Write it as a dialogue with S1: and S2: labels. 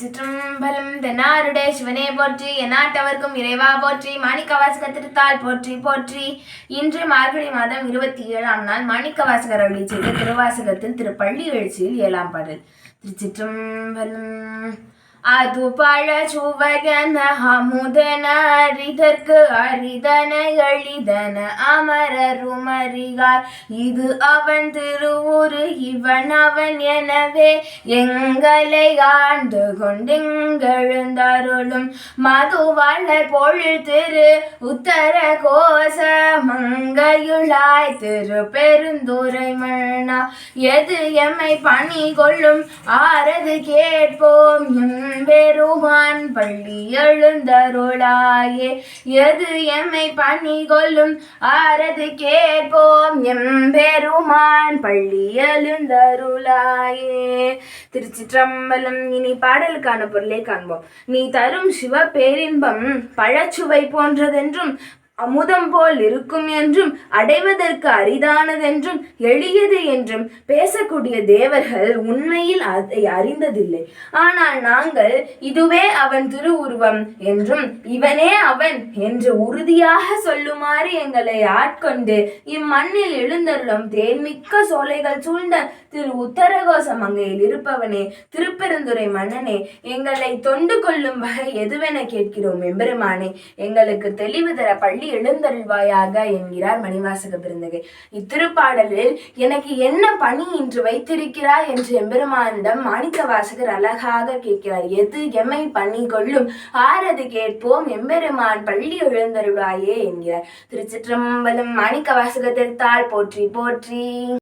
S1: சிற்றம்பலம் தென்னாருடைய சிவனே போற்றி எந்நாட்டவர்க்கும் இறைவா போற்றி மாணிக்கவாசக திருத்தால் போற்றி போற்றி. இன்று மார்கழி மாதம் இருபத்தி ஏழாம் நாள் மாணிக்கவாசகர் அருளி செய்த திருவாசகத்தில் திருப்பள்ளி எழுச்சியில் ஏழாம் பாடல். திருச்சிற்றம்பலம் அது பழ சுவகன அமுதன அரிதற்கு அரிதன எளிதன அமரருமறிகார் இது அவன் திருவுரு இவன் அவன் எனவே எங்களை ஆண்டு கொண்டெங்கெழுந்தருளும். மதுவாளர் பொழில் திரு உத்தர கோச மங்கையுளாய் திரு பெருந்துரை மன்னா. எது எம்மை பணி கொள்ளும்? ஆரது கேட்போம். பெருமான் பள்ளி எழுந்தருளாயே. எது எம்மை பணி கொள்ளும்? ஆரது கேட்போம். எம் பெருமான் பள்ளி எழுந்தருளாயே. திருச்சிற்றம்பலம் இனி பாடலுக்கான பொருளை காண்போம். நீ தரும் சிவ பேரின்பம் பழச்சுவை போன்றதென்றும் அமுதம் போல் இருக்கும் என்றும் அடைவதற்கு அரிதானதென்றும் எளியது என்றும் பேசக்கூடிய தேவர்கள் உண்மையில் அதை அறிந்ததில்லை. ஆனால் நாங்கள் இதுவே அவன் திருவுருவம் என்றும் இவனே அவன் என்று உறுதியாக சொல்லுமாறு எங்களை ஆட்கொண்டு இம்மண்ணில் எழுந்தருளும் தேன்மிக்க சோலைகள் சூழ்ந்த திரு உத்தரகோச மங்கையில் இருப்பவனே திருப்பெருந்துரை மன்னனே எங்களை தொண்டு கொள்ளும் வகை எதுவென கேட்கிறோம் எம்பெருமானே. எங்களுக்கு தெளிவு தர பள்ளி எழுந்தருள்வாயாக என்கிறார் மணிவாசக பிருந்தகை இத்திருப்பாடலில் எனக்கு என்ன பணி இன்று வைத்திருக்கிறாய் என்று எம்பெருமானிடம் மாணிக்க வாசகர் அழகாக கேட்கிறார். எது எம்மை பணி கொள்ளும்? ஆறது கேட்போம். எம்பெருமான் பள்ளி எழுந்தருள்வாயே என்கிறார். திருச்சிற்றம்பலம் மாணிக்க வாசகத்திற்கால் போற்றி போற்றி.